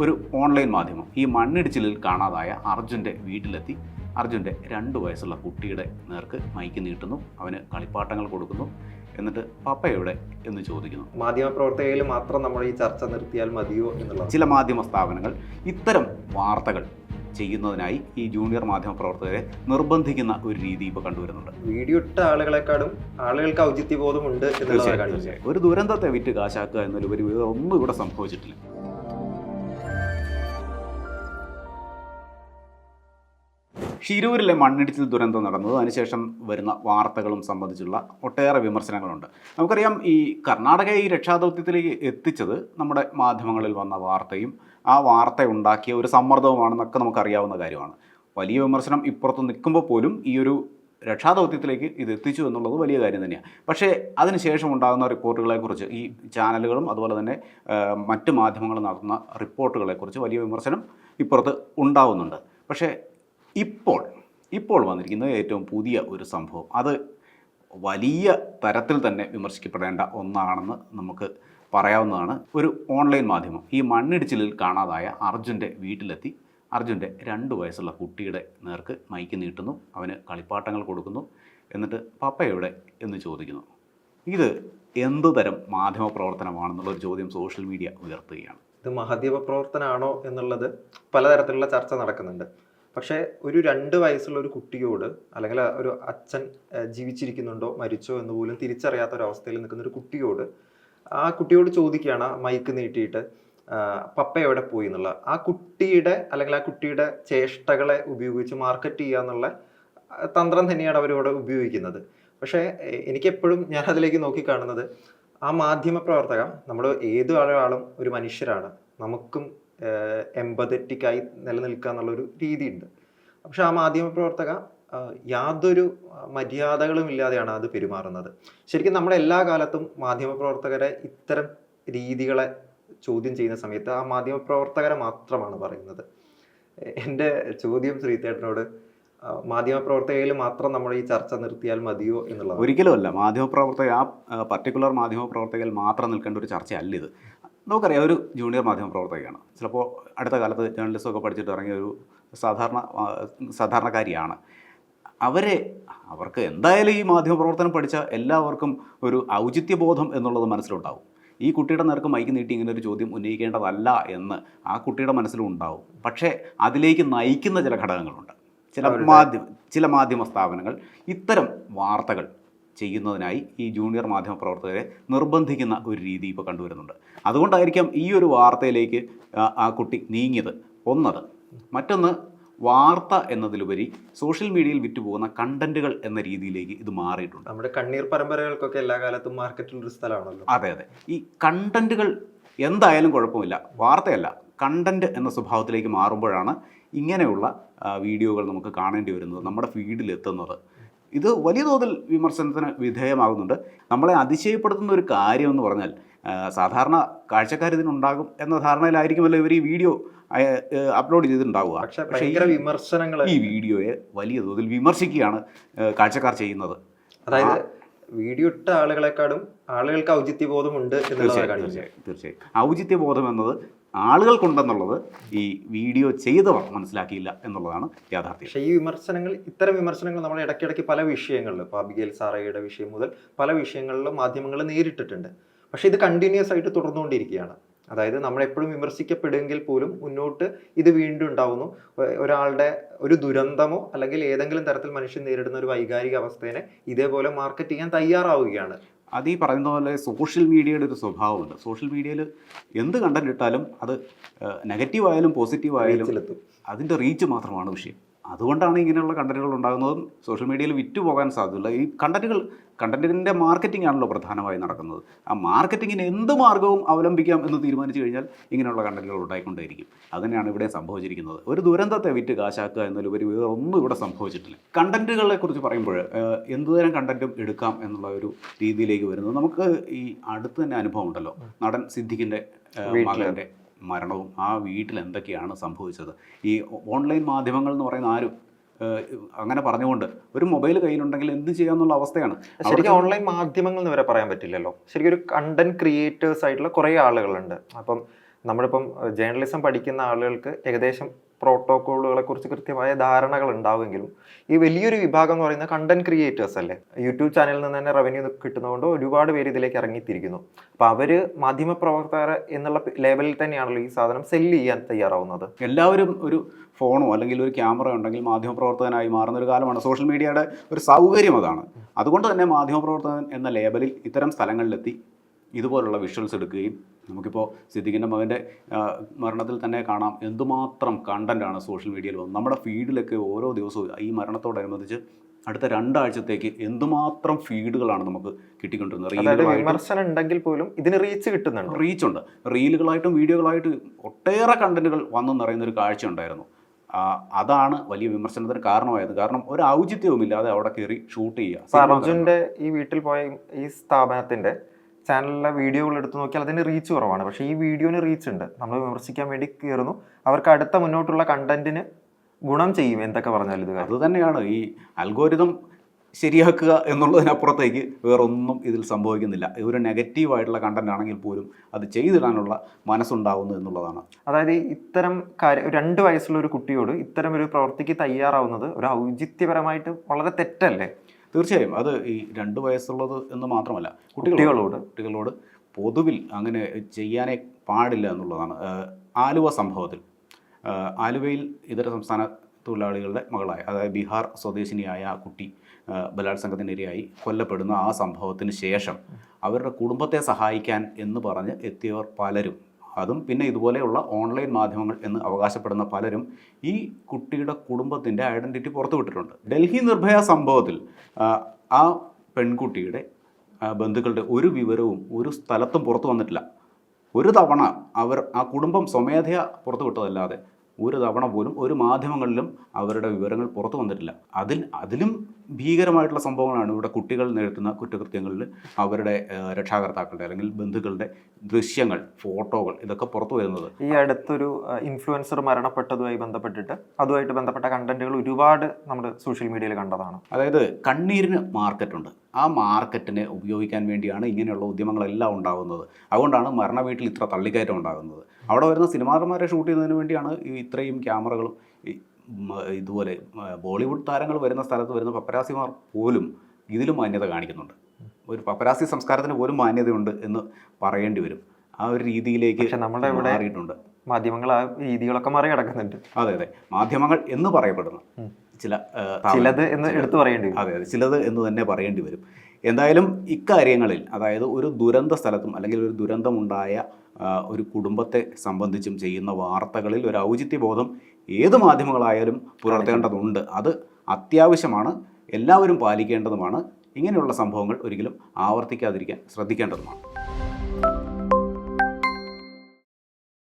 ഒരു ഓൺലൈൻ മാധ്യമം. ഈ മണ്ണിടിച്ചിലിൽ കാണാതായ അർജുന്റെ വീട്ടിലെത്തി. അർജുന്റെ രണ്ട് വയസ്സുള്ള കുട്ടിയുടെ നേർക്ക് മൈക്ക് നീട്ടുന്നു. അവന് കളിപ്പാട്ടങ്ങൾ കൊടുക്കുന്നു. എന്നിട്ട് പപ്പ എവിടെ? എന്ന് ചോദിക്കുന്നു. മാധ്യമപ്രവർത്തകയിൽ മാത്രം നമ്മൾ ഈ ചർച്ച നിർത്തിയാൽ മതിയോ എന്നുള്ള ചില മാധ്യമ സ്ഥാപനങ്ങൾ ഇത്തരം വാർത്തകൾ ചെയ്യുന്നതിനായി ഈ ജൂനിയർ മാധ്യമ പ്രവർത്തകരെ നിർബന്ധിക്കുന്ന ഒരു രീതി ഇപ്പോൾ കണ്ടുവരുന്നുണ്ട്. വീഡിയോ ഇട്ട ആളുകളെക്കാളും ആളുകൾക്ക് ഔചിത്യബോധം ഉണ്ട് എന്നുള്ളതാണ് തീർച്ചയായും കാണിക്കുന്നത് തീർച്ചയായും. ഒരു ദുരന്തത്തെ വിറ്റ് കാശാക്കുക എന്നൊരു വേറെ ഒന്നും ഇവിടെ സംഭവിച്ചിട്ടില്ല. ഷിരൂരിലെ മണ്ണിടിച്ചിൽ ദുരന്തം നടന്നത്. അതിനുശേഷം വരുന്ന വാർത്തകളും സംബന്ധിച്ചുള്ള ഒട്ടേറെ വിമർശനങ്ങളുണ്ട്. നമുക്കറിയാം ഈ കർണാടകയെ ഈ രക്ഷാദൗത്യത്തിലേക്ക് എത്തിച്ചത് നമ്മുടെ മാധ്യമങ്ങളിൽ വന്ന വാർത്തയും ആ വാർത്ത ഉണ്ടാക്കിയ ഒരു സമ്മർദ്ദവുമാണെന്നൊക്കെ നമുക്കറിയാവുന്ന കാര്യമാണ്. വലിയ വിമർശനം ഇപ്പുറത്ത് നിൽക്കുമ്പോൾ പോലും ഈ ഒരു രക്ഷാദൗത്യത്തിലേക്ക് ഇത് എത്തിച്ചു എന്നുള്ളത് വലിയ കാര്യം തന്നെയാണ്. പക്ഷേ അതിനുശേഷം ഉണ്ടാകുന്ന റിപ്പോർട്ടുകളെക്കുറിച്ച് ഈ ചാനലുകളും അതുപോലെ തന്നെ മറ്റ് മാധ്യമങ്ങളും നടത്തുന്ന റിപ്പോർട്ടുകളെക്കുറിച്ച് വലിയ വിമർശനം ഇപ്പുറത്ത് ഉണ്ടാവുന്നുണ്ട്. പക്ഷേ ഇപ്പോൾ ഇപ്പോൾ വന്നിരിക്കുന്ന ഏറ്റവും പുതിയ ഒരു സംഭവം. അത് വലിയ തരത്തിൽ തന്നെ വിമർശിക്കപ്പെടേണ്ട ഒന്നാണെന്ന് നമുക്ക് പറയാവുന്നതാണ് ഒരു ഓൺലൈൻ മാധ്യമം. ഈ മണ്ണിടിച്ചിലിൽ കാണാതായ അർജുന്റെ വീട്ടിലെത്തി. അർജുന്റെ രണ്ട് വയസ്സുള്ള കുട്ടിയുടെ നേർക്ക് മൈക്ക് നീട്ടുന്നു. അവന് കളിപ്പാട്ടങ്ങൾ കൊടുക്കുന്നു. എന്നിട്ട് പപ്പ എവിടെ? എന്ന് ചോദിക്കുന്നു. ഇത് എന്ത് തരം മാധ്യമ പ്രവർത്തനമാണെന്നുള്ളൊരു ചോദ്യം സോഷ്യൽ മീഡിയ ഉയർത്തുകയാണ്. ഇത് മാധ്യമ പ്രവർത്തനമാണോ എന്നുള്ളത് പലതരത്തിലുള്ള ചർച്ച നടക്കുന്നുണ്ട്. പക്ഷേ ഒരു രണ്ട് വയസ്സുള്ള ഒരു കുട്ടിയോട് അല്ലെങ്കിൽ ഒരു അച്ഛൻ ജീവിച്ചിരിക്കുന്നുണ്ടോ മരിച്ചോ എന്ന് പോലും തിരിച്ചറിയാത്ത ഒരു അവസ്ഥയിൽ നിൽക്കുന്ന ഒരു കുട്ടിയോട് ആ കുട്ടിയോട് ചോദിക്കുകയാണ് മൈക്ക് നീട്ടിയിട്ട് പപ്പ എവിടെ പോയി? എന്നുള്ള. ആ കുട്ടിയുടെ അല്ലെങ്കിൽ ആ കുട്ടിയുടെ ചേഷ്ടകളെ ഉപയോഗിച്ച് മാർക്കറ്റ് ചെയ്യുക എന്നുള്ള തന്ത്രം തന്നെയാണ് അവരിവിടെ ഉപയോഗിക്കുന്നത്. പക്ഷേ എനിക്കെപ്പോഴും ഞാൻ അതിലേക്ക് നോക്കിക്കാണുന്നത് ആ മാധ്യമ പ്രവർത്തക നമ്മൾ ഏത് ഒരാളും ഒരു മനുഷ്യരാണ്. നമുക്കും എമ്പതറ്റിക് ആയി നിലനിൽക്കുക എന്നുള്ളൊരു രീതിയുണ്ട്. പക്ഷെ ആ മാധ്യമ പ്രവർത്തക യാതൊരു മര്യാദകളും ഇല്ലാതെയാണ് അത് പെരുമാറുന്നത്. ശരിക്കും നമ്മുടെ എല്ലാ കാലത്തും മാധ്യമ പ്രവർത്തകരെ ഇത്തരം രീതികളെ ചോദ്യം ചെയ്യുന്ന സമയത്ത് ആ മാധ്യമ പ്രവർത്തകരെ മാത്രമാണ് പറയുന്നത്. എന്റെ ചോദ്യം ശ്രീതേട്ടനോട് ആ, മാധ്യമ പ്രവർത്തകയിൽ മാത്രം നമ്മൾ ഈ ചർച്ച നിർത്തിയാൽ മതിയോ എന്നുള്ളത് ഒരിക്കലുമല്ല. മാധ്യമപ്രവർത്തക ആ പർട്ടിക്കുലർ മാധ്യമപ്രവർത്തകയിൽ മാത്രം നിൽക്കേണ്ട ഒരു ചർച്ചയല്ല ഇത്. നമുക്കറിയാം ഒരു ജൂനിയർ മാധ്യമ പ്രവർത്തകയാണ്. ചിലപ്പോൾ അടുത്ത കാലത്ത് ഒക്കെ പഠിച്ചിട്ട് ഇറങ്ങിയ ഒരു സാധാരണ സാധാരണക്കാരിയാണ്. അവരെ അവർക്ക് എന്തായാലും ഈ മാധ്യമ പ്രവർത്തനം പഠിച്ച എല്ലാവർക്കും ഒരു ഔചിത്യബോധം എന്നുള്ളത് മനസ്സിലുണ്ടാവും. ഈ കുട്ടിയുടെ നേർക്ക് മൈക്ക് നീട്ടി ഇങ്ങനെ ഒരു ചോദ്യം ഉന്നയിക്കേണ്ടതല്ല എന്ന് ആ കുട്ടിയുടെ മനസ്സിലും ഉണ്ടാവും പക്ഷേ അതിലേക്ക് നയിക്കുന്ന ചില ഘടകങ്ങളുണ്ട്. ചില മാധ്യമ ചില മാധ്യമ സ്ഥാപനങ്ങൾ ഇത്തരം വാർത്തകൾ ചെയ്യുന്നതിനായി ഈ ജൂനിയർ മാധ്യമ പ്രവർത്തകരെ നിർബന്ധിക്കുന്ന ഒരു രീതി ഇപ്പോൾ കണ്ടുവരുന്നുണ്ട്. അതുകൊണ്ടായിരിക്കാം ഈ ഒരു വാർത്തയിലേക്ക് ആ- ആ കുട്ടി നീങ്ങിയത്. ഒന്നത് മറ്റൊന്ന് വാർത്ത എന്നതിലുപരി സോഷ്യൽ മീഡിയയിൽ വിറ്റുപോകുന്ന കണ്ടന്റുകൾ എന്ന രീതിയിലേക്ക് ഇത് മാറിയിട്ടുണ്ട്. നമ്മുടെ കണ്ണീർ പരമ്പരകൾക്കൊക്കെ എല്ലാ കാലത്തും മാർക്കറ്റിൽ ഒരു സ്ഥലമാണല്ലോ. അതെ അതെ. ഈ കണ്ടന്റുകൾ എന്തായാലും കുഴപ്പമില്ല വാർത്തയല്ല. കണ്ടന്റ് എന്ന സ്വഭാവത്തിലേക്ക് മാറുമ്പോഴാണ് ഇങ്ങനെയുള്ള വീഡിയോകൾ നമുക്ക് കാണേണ്ടി വരുന്നത്. നമ്മുടെ ഫീഡിൽ എത്തുന്നത്. ഇത് വലിയ തോതിൽ വിമർശനത്തിന് വിധേയമാകുന്നുണ്ട്. നമ്മളെ അതിശയപ്പെടുത്തുന്ന ഒരു കാര്യം എന്ന് പറഞ്ഞാൽ സാധാരണ കാഴ്ചക്കാർ ഇതിനുണ്ടാകും എന്ന ധാരണയിലായിരിക്കുമല്ലോ ഇവർ ഈ വീഡിയോ അപ്ലോഡ് ചെയ്തിട്ടുണ്ടാവുക. പക്ഷെ വിമർശനങ്ങൾ ഈ വീഡിയോയെ വലിയ തോതിൽ വിമർശിക്കുകയാണ് കാഴ്ചക്കാർ ചെയ്യുന്നത്. അതായത് വീഡിയോ ഇട്ട ആളുകളെക്കാളും ആളുകൾക്ക് ഔചിത്യബോധമുണ്ട് തീർച്ചയായും തീർച്ചയായും. ഔചിത്യബോധം എന്നത് ആളുകൾക്കുണ്ടെന്നുള്ളത് ഈ വീഡിയോ ചെയ്തവർ മനസ്സിലാക്കിയില്ല എന്നുള്ളതാണ് യാഥാർത്ഥ്യം. പക്ഷേ ഈ വിമർശനങ്ങൾ ഇത്തരം വിമർശനങ്ങൾ നമ്മൾ ഇടയ്ക്കിടയ്ക്ക് പല വിഷയങ്ങളിൽ ഇപ്പോൾ അബിഗേൽ സാറയുടെ വിഷയം മുതൽ പല വിഷയങ്ങളിലും മാധ്യമങ്ങൾ നേരിട്ടിട്ടുണ്ട്. പക്ഷേ ഇത് കണ്ടിന്യൂസ് ആയിട്ട് തുടർന്നുകൊണ്ടിരിക്കുകയാണ്. അതായത് നമ്മൾ എപ്പോഴും വിമർശിക്കപ്പെടുമെങ്കിൽ പോലും മുന്നോട്ട് ഇത് വീണ്ടും ഉണ്ടാവുന്നു. ഒരാളുടെ ഒരു ദുരന്തമോ അല്ലെങ്കിൽ ഏതെങ്കിലും തരത്തിൽ മനുഷ്യൻ നേരിടുന്ന ഒരു വൈകാരിക അവസ്ഥയെ ഇതേപോലെ മാർക്കറ്റ് ചെയ്യാൻ തയ്യാറാവുകയാണ്. അത് ഈ പറയുന്ന പോലെ സോഷ്യൽ മീഡിയയുടെ ഒരു സ്വഭാവമുണ്ട്. സോഷ്യൽ മീഡിയയിൽ എന്ത് കണ്ടന്റ് ഇട്ടാലും അത് നെഗറ്റീവ് ആയാലും പോസിറ്റീവ് ആയാലും അതിന്റെ റീച്ച് മാത്രമാണ് വിഷയം. അതുകൊണ്ടാണ് ഇങ്ങനെയുള്ള കണ്ടന്റുകൾ ഉണ്ടാകുന്നതും സോഷ്യൽ മീഡിയയിൽ വിറ്റ് പോകാൻ സാധ്യതയുള്ള ഈ കണ്ടന്റുകൾ കണ്ടന്റിന്റെ മാർക്കറ്റിംഗ് ആണല്ലോ പ്രധാനമായി നടക്കുന്നത്. ആ മാർക്കറ്റിങ്ങിന് എന്ത് മാർഗവും അവലംബിക്കാം എന്ന് തീരുമാനിച്ചു കഴിഞ്ഞാൽ ഇങ്ങനെയുള്ള കണ്ടന്റുകൾ ഉണ്ടായിക്കൊണ്ടേയിരിക്കും. അതുതന്നെയാണ് ഇവിടെ സംഭവിച്ചിരിക്കുന്നത്. ഒരു ദുരന്തത്തെ വിറ്റ് കാശാക്കുക എന്നതിലുപരി വേറെ ഒന്നും ഇവിടെ സംഭവിച്ചിട്ടില്ല. കണ്ടന്റുകളെ കുറിച്ച് പറയുമ്പോൾ എന്തുതരം കണ്ടന്റും എടുക്കാം എന്നുള്ള ഒരു രീതിയിലേക്ക് വരുന്നത് നമുക്ക് ഈ അടുത്ത് തന്നെ അനുഭവം ഉണ്ടല്ലോ നടൻ സിദ്ദിഖിന്റെ മകന്റെ മരണവും ആ വീട്ടിൽ എന്തൊക്കെയാണ് സംഭവിച്ചത്? ഈ ഓൺലൈൻ മാധ്യമങ്ങൾ എന്ന് പറയുന്ന ആരും അങ്ങനെ പറഞ്ഞുകൊണ്ട് ഒരു മൊബൈൽ കയ്യിലുണ്ടെങ്കിൽ എന്ത് ചെയ്യാന്നുള്ള അവസ്ഥയാണ്. ശരിക്കും ഓൺലൈൻ മാധ്യമങ്ങൾ എന്ന് വരെ പറയാൻ പറ്റില്ലല്ലോ. ശരിക്കും ഒരു കണ്ടന്റ് ക്രിയേറ്റേഴ്സ് ആയിട്ടുള്ള കുറേ ആളുകളുണ്ട്. അപ്പം നമ്മളിപ്പം ജേർണലിസം പഠിക്കുന്ന ആളുകൾക്ക് ഏകദേശം പ്രോട്ടോക്കോളുകളെ കുറിച്ച് കൃത്യമായ ധാരണകൾ ഉണ്ടാവുമെങ്കിലും ഈ വലിയൊരു വിഭാഗം എന്ന് പറയുന്ന കണ്ടന്റ് ക്രിയേറ്റേഴ്സ് അല്ലേ? യൂട്യൂബ് ചാനലിൽ നിന്ന് തന്നെ റവന്യൂ കിട്ടുന്നതുകൊണ്ട് ഒരുപാട് പേര് ഇതിലേക്ക് ഇറങ്ങിത്തിരിക്കുന്നു. അപ്പൊ അവർ മാധ്യമപ്രവർത്തകർ എന്നുള്ള ലേബലിൽ തന്നെയാണല്ലോ ഈ സാധനം സെല്ല് ചെയ്യാൻ തയ്യാറാവുന്നത്. എല്ലാവരും ഒരു ഫോണോ അല്ലെങ്കിൽ ഒരു ക്യാമറ ഉണ്ടെങ്കിൽ മാധ്യമപ്രവർത്തകനായി മാറുന്ന ഒരു കാലമാണ്. സോഷ്യൽ മീഡിയയുടെ ഒരു സൗകര്യം അതാണ്. അതുകൊണ്ട് തന്നെ മാധ്യമപ്രവർത്തകൻ എന്ന ലേബലിൽ ഇത്തരം സ്ഥലങ്ങളിലെത്തി. ഇതുപോലുള്ള വിഷ്വൽസ് എടുക്കുകയും നമുക്കിപ്പോൾ സിദ്ദിഖിന്റെ മകന്റെ മരണത്തിൽ തന്നെ കാണാം എന്തുമാത്രം കണ്ടന്റാണ് സോഷ്യൽ മീഡിയയിൽ വന്നത്. നമ്മുടെ ഫീഡിലൊക്കെ ഓരോ ദിവസവും ഈ മരണത്തോടനുബന്ധിച്ച് അടുത്ത രണ്ടാഴ്ചത്തേക്ക് എന്തുമാത്രം ഫീഡുകളാണ് നമുക്ക് കിട്ടിക്കൊണ്ടിരുന്നത്. വിമർശനം ഉണ്ടെങ്കിൽ പോലും ഇതിന് റീച്ച് കിട്ടുന്നുണ്ട്. റീച്ച് ഉണ്ട്. റീലുകളായിട്ടും വീഡിയോകളായിട്ടും ഒട്ടേറെ കണ്ടന്റുകൾ വന്നു നിറയുന്ന ഒരു കാഴ്ച ഉണ്ടായിരുന്നു. അതാണ് വലിയ വിമർശനത്തിന് കാരണമായത്. കാരണം ഒരു ഔചിത്യവുമില്ലാതെ അവിടെ കയറി ഷൂട്ട് ചെയ്യുക. അർജുന്റെ ഈ വീട്ടിൽ പോയ ഈ സ്ഥാപനത്തിന്റെ ചാനലിലെ വീഡിയോകൾ എടുത്ത് നോക്കിയാൽ അതിന് റീച്ച് കുറവാണ്. പക്ഷേ ഈ വീഡിയോന് റീച്ച് ഉണ്ട്. നമ്മൾ വിമർശിക്കാൻ വേണ്ടി കയറുന്നു. അവർക്ക് അടുത്ത മുന്നോട്ടുള്ള കണ്ടന്റിന് ഗുണം ചെയ്യും എന്തൊക്കെ പറഞ്ഞാൽ ഇത് അത് തന്നെയാണ്. ഈ അൽഗോരിതം ശരിയാക്കുക എന്നുള്ളതിനപ്പുറത്തേക്ക് വേറൊന്നും ഇതിൽ സംഭവിക്കുന്നില്ല. ഒരു നെഗറ്റീവായിട്ടുള്ള കണ്ടന്റ് ആണെങ്കിൽ പോലും അത് ചെയ്തിടാനുള്ള മനസ്സുണ്ടാവുന്നു എന്നുള്ളതാണ്. അതായത് ഇത്തരം കാര്യം രണ്ട് വയസ്സുള്ള ഒരു കുട്ടിയോട് ഇത്തരം ഒരു പ്രവൃത്തിക്ക് തയ്യാറാവുന്നത് ഒരു ഔചിത്യപരമായിട്ട് വളരെ തെറ്റല്ലേ? തീർച്ചയായും. അത് ഈ രണ്ട് വയസ്സുള്ളത് എന്ന് മാത്രമല്ല കുട്ടികളോട്. കുട്ടികളോട്. പൊതുവിൽ അങ്ങനെ ചെയ്യാനേ പാടില്ല എന്നുള്ളതാണ്. ആലുവ സംഭവത്തിൽ. ആലുവയിൽ ഇതര സംസ്ഥാന തൊഴിലാളികളുടെ മകളായ അതായത് ബീഹാർ സ്വദേശിനിയായ ആ കുട്ടി ബലാത്സംഗത്തിനിരയായി കൊല്ലപ്പെടുന്ന ആ സംഭവത്തിന് ശേഷം അവരുടെ കുടുംബത്തെ സഹായിക്കാൻ എന്ന് പറഞ്ഞ് എത്തിയവർ പലരും. അതും പിന്നെ ഇതുപോലെയുള്ള ഓൺലൈൻ മാധ്യമങ്ങൾ എന്ന് അവകാശപ്പെടുന്ന പലരും ഈ കുട്ടിയുടെ കുടുംബത്തിന്റെ ഐഡന്റിറ്റി പുറത്തുവിട്ടിട്ടുണ്ട് ഡൽഹി നിർഭയ സംഭവത്തിൽ ആ, പെൺകുട്ടിയുടെ ബന്ധുക്കളുടെ ഒരു വിവരവും ഒരു സ്ഥലത്തും പുറത്തു വന്നിട്ടില്ല. ഒരു തവണ അവർ ആ കുടുംബം സ്വമേധയ പുറത്തു വിട്ടതല്ലാതെ ഒരു തവണ പോലും ഒരു മാധ്യമങ്ങളിലും അവരുടെ വിവരങ്ങൾ പുറത്തു വന്നിട്ടില്ല. അതിൽ അതിലും ഭീകരമായിട്ടുള്ള സംഭവങ്ങളാണ് ഇവിടെ കുട്ടികൾ നേരിടുന്ന കുറ്റകൃത്യങ്ങളിൽ അവരുടെ രക്ഷാകർത്താക്കളുടെ അല്ലെങ്കിൽ ബന്ധുക്കളുടെ ദൃശ്യങ്ങൾ ഫോട്ടോകൾ ഇതൊക്കെ പുറത്തു വരുന്നത്. ഈ അടുത്തൊരു ഇൻഫ്ലുവൻസർ മരണപ്പെട്ടതുമായി ബന്ധപ്പെട്ടിട്ട് അതുമായിട്ട് ബന്ധപ്പെട്ട കണ്ടന്റുകൾ ഒരുപാട് നമ്മുടെ സോഷ്യൽ മീഡിയയിൽ കണ്ടതാണ്. അതായത് കണ്ണീരിന് മാർക്കറ്റുണ്ട് ആ മാർക്കറ്റിനെ ഉപയോഗിക്കാൻ വേണ്ടിയാണ് ഇങ്ങനെയുള്ള ഉദ്യമങ്ങളെല്ലാം ഉണ്ടാകുന്നത് അതുകൊണ്ടാണ് മരണ വീട്ടിൽ ഇത്ര തള്ളിക്കയറ്റം ഉണ്ടാകുന്നത്. അവിടെ വരുന്ന സിനിമാടന്മാരെ ഷൂട്ട് ചെയ്യുന്നതിന് വേണ്ടിയാണ് ഈ ഇത്രയും ക്യാമറകളും ഇതുപോലെ ബോളിവുഡ് താരങ്ങൾ വരുന്ന സ്ഥലത്ത് വരുന്ന പപ്പരാസിമാർ പോലും ഇതിലും മാന്യത കാണിക്കുന്നുണ്ട്. ഒരു പപ്പരാസി സംസ്കാരത്തിന് പോലും മാന്യതയുണ്ട് എന്ന് പറയേണ്ടി വരും. ആ ഒരു രീതിയിലേക്ക് നമ്മുടെ ഇവിടെ മാറിയിട്ടുണ്ട്. മാധ്യമങ്ങൾ ആ രീതികളൊക്കെ മാറി മറികടക്കുന്നുണ്ട് അതെ അതെ. മാധ്യമങ്ങൾ എന്ന് പറയപ്പെടുന്ന. ചില ചിലത് എന്ന് എടുത്തു പറയേണ്ടി അതെ അതെ. ചിലത് എന്ന് തന്നെ പറയേണ്ടി വരും. എന്തായാലും ഇക്കാര്യങ്ങളിൽ അതായത് ഒരു ദുരന്ത സ്ഥലത്തും അല്ലെങ്കിൽ ഒരു ദുരന്തമുണ്ടായ ഒരു കുടുംബത്തെ സംബന്ധിച്ചും ചെയ്യുന്ന വാർത്തകളിൽ ഒരു ഔചിത്യബോധം ഏത് മാധ്യമങ്ങളായാലും പുലർത്തേണ്ടതുണ്ട്. അത് അത്യാവശ്യമാണ്. എല്ലാവരും പാലിക്കേണ്ടതുമാണ്. ഇങ്ങനെയുള്ള സംഭവങ്ങൾ ഒരിക്കലും ആവർത്തിക്കാതിരിക്കാൻ ശ്രദ്ധിക്കേണ്ടതുമാണ്.